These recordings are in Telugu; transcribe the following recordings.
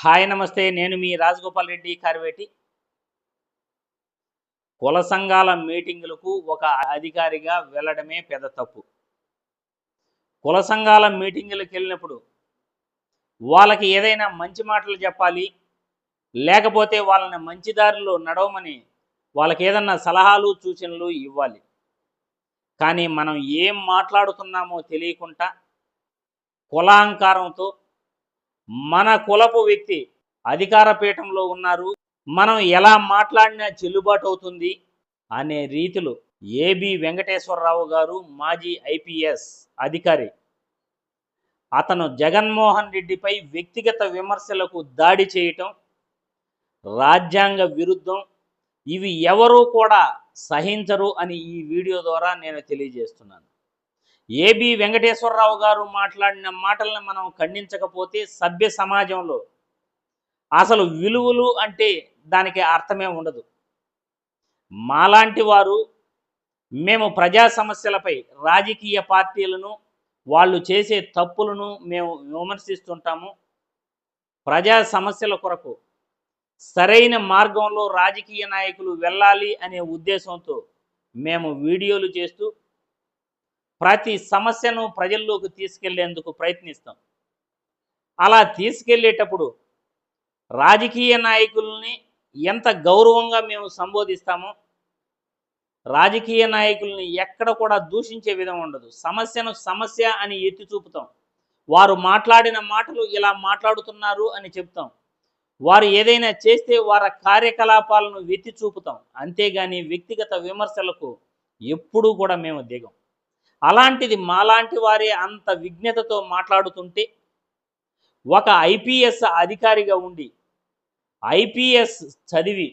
హాయ్ నమస్తే. నేను మీ రాజగోపాల్ రెడ్డి కార్వేటి. కుల సంఘాల మీటింగులకు ఒక అధికారిగా వెళ్ళడమే పెద్ద తప్పు. కుల సంఘాల మీటింగులకు వెళ్ళినప్పుడు వాళ్ళకి ఏదైనా మంచి మాటలు చెప్పాలి లేకపోతే వాళ్ళని మంచి దారిలో నడవమని వాళ్ళకి ఏదన్నా సలహాలు సూచనలు ఇవ్వాలి. కానీ మనం ఏం మాట్లాడుతున్నామో తెలియకుండా కులాంకారంతో మన కులపు వ్యక్తి అధికార పీఠంలో ఉన్నారు. మనం ఎలా మాట్లాడినా చెల్లుబాటు అవుతుంది అనే రీతిలో ఏబి వెంకటేశ్వరరావు గారు మాజీ ఐపీఎస్ అధికారి. అతను జగన్మోహన్ రెడ్డిపై వ్యక్తిగత విమర్శలకు దాడి చేయటం రాజ్యాంగ విరుద్ధం ఇవి ఎవరూ కూడా సహించరు అని ఈ వీడియో ద్వారా నేను తెలియజేస్తున్నాను. ఏబి వెంకటేశ్వరరావు గారు మాట్లాడిన మాటలను మనం ఖండించకపోతే సభ్య సమాజంలో అసలు విలువలు అంటే దానికి అర్థమే ఉండదు. మాలాంటి వారు మేము ప్రజా సమస్యలపై రాజకీయ పార్టీలను వాళ్ళు చేసే తప్పులను మేము విమర్శిస్తుంటాము. ప్రజా సమస్యల కొరకు సరైన మార్గంలో రాజకీయ నాయకులు వెళ్ళాలి అనే ఉద్దేశంతో మేము వీడియోలు చేస్తూ ప్రతి సమస్యను ప్రజల్లోకి తీసుకెళ్ళేందుకు ప్రయత్నిస్తాం. అలా తీసుకెళ్ళేటప్పుడు రాజకీయ నాయకుల్ని ఎంత గౌరవంగా మేము సంబోధిస్తామో రాజకీయ నాయకుల్ని ఎక్కడ కూడా దూషించే విధం ఉండదు. సమస్యను సమస్య అని ఎత్తి చూపుతాం. వారు మాట్లాడిన మాటలు ఇలా మాట్లాడుతున్నారు అని చెప్తాం. వారు ఏదైనా చేస్తే వారి కార్యకలాపాలను వెత్తి చూపుతాం అంతేగాని వ్యక్తిగత విమర్శలకు ఎప్పుడూ కూడా మేము దిగం. అలాంటిది మాలాంటి వారే అంత విజ్ఞతతో మాట్లాడుతుంటే ఒక ఐపీఎస్ అధికారిగా ఉండి ఐపీఎస్ చదివి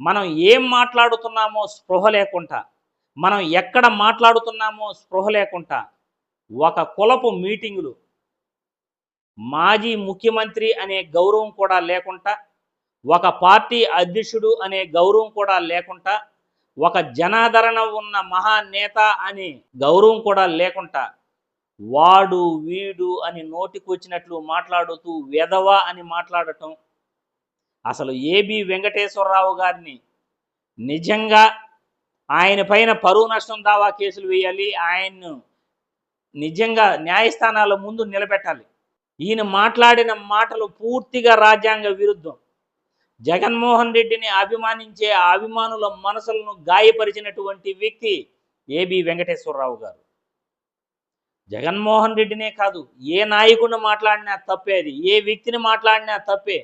మనం ఏం మాట్లాడుతున్నామో స్పృహ లేకుండా మనం ఎక్కడ మాట్లాడుతున్నామో స్పృహ లేకుండా ఒక కులపు మీటింగులు మాజీ ముఖ్యమంత్రి అనే గౌరవం కూడా లేకుండా ఒక పార్టీ అధ్యక్షుడు అనే గౌరవం కూడా లేకుండా ఒక జనాదరణ ఉన్న మహానేత అని గౌరవం కూడా లేకుండా వాడు వీడు అని నోటికొచ్చినట్లు మాట్లాడుతూ వెధవ అని మాట్లాడటం. అసలు ఏబి వెంకటేశ్వరరావు గారిని నిజంగా ఆయన పైన పరువు నష్టం దావా కేసులు వేయాలి ఆయన్ను నిజంగా న్యాయస్థానాల ముందు నిలబెట్టాలి. ఈయన మాట్లాడిన మాటలు పూర్తిగా రాజ్యాంగ విరుద్ధం. జగన్మోహన్ రెడ్డిని అభిమానించే అభిమానుల మనసులను గాయపరిచినటువంటి వ్యక్తి ఏబి వెంకటేశ్వరరావు గారు. జగన్మోహన్ రెడ్డినే కాదు ఏ నాయకుడిని మాట్లాడినా తప్పే అది ఏ వ్యక్తిని మాట్లాడినా తప్పే.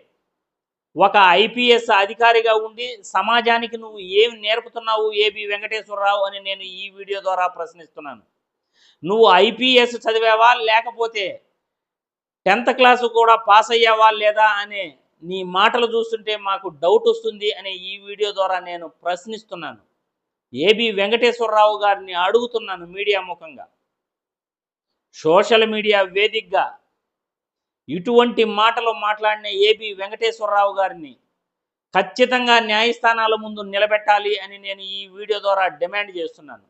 ఒక ఐపీఎస్ అధికారిగా ఉండి సమాజానికి నువ్వు ఏం నేర్పుతున్నావు ఏబి వెంకటేశ్వరరావు అని నేను ఈ వీడియో ద్వారా ప్రశ్నిస్తున్నాను. నువ్వు ఐపీఎస్ చదివావా? లేకపోతే టెన్త్ క్లాసు కూడా పాస్ అయ్యావా లేదా అనే నీ మాటలు చూస్తుంటే మాకు డౌట్ వస్తుంది అనే ఈ వీడియో ద్వారా నేను ప్రశ్నిస్తున్నాను. ఏబి వెంకటేశ్వరరావు గారిని అడుగుతున్నాను మీడియా ముఖంగా. సోషల్ మీడియా వేదికగా ఇటువంటి మాటలు మాట్లాడిన ఏబి వెంకటేశ్వరరావు గారిని ఖచ్చితంగా న్యాయస్థానాల ముందు నిలబెట్టాలి అని నేను ఈ వీడియో ద్వారా డిమాండ్ చేస్తున్నాను.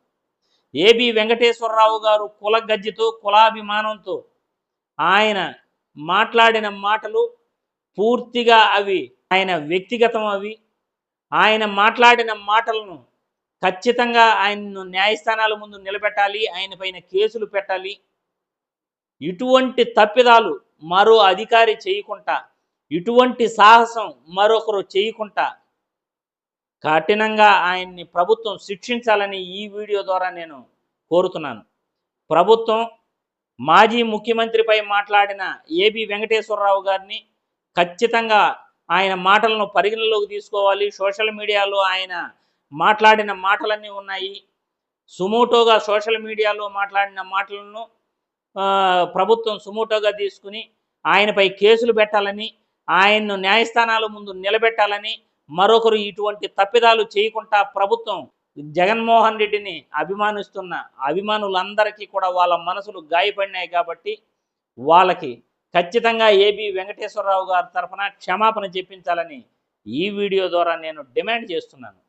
ఏబి వెంకటేశ్వరరావు గారు కుల గజ్జితో కులాభిమానంతో ఆయన మాట్లాడిన మాటలు పూర్తిగా అవి ఆయన వ్యక్తిగతం అవి. ఆయన మాట్లాడిన మాటలను ఖచ్చితంగా ఆయన్ను న్యాయస్థానాల ముందు నిలబెట్టాలి ఆయన పైన కేసులు పెట్టాలి. ఇటువంటి తప్పిదాలు మరో అధికారి చేయకుండా ఇటువంటి సాహసం మరొకరు చేయకుండా కఠినంగా ఆయన్ని ప్రభుత్వం శిక్షించాలని ఈ వీడియో ద్వారా నేను కోరుతున్నాను. ప్రభుత్వం మాజీ ముఖ్యమంత్రిపై మాట్లాడిన ఏబి వెంకటేశ్వరరావు గారిని ఖచ్చితంగా ఆయన మాటలను పరిగణలోకి తీసుకోవాలి. సోషల్ మీడియాలో ఆయన మాట్లాడిన మాటలన్నీ ఉన్నాయి. సుమోటోగా సోషల్ మీడియాలో మాట్లాడిన మాటలను ప్రభుత్వం సుమోటోగా తీసుకుని ఆయనపై కేసులు పెట్టాలని ఆయన్ను న్యాయస్థానాల ముందు నిలబెట్టాలని మరొకరు ఇటువంటి తప్పిదాలు చేయకుండా ప్రభుత్వం జగన్మోహన్ రెడ్డిని అభిమానిస్తున్న అభిమానులందరికీ కూడా వాళ్ళ మనసులు గాయపడినాయి కాబట్టి వాళ్ళకి ఖచ్చితంగా ఏబి వెంకటేశ్వరరావు గారి తరఫున క్షమాపణ చెప్పించాలని ఈ వీడియో ద్వారా నేను డిమాండ్ చేస్తున్నాను.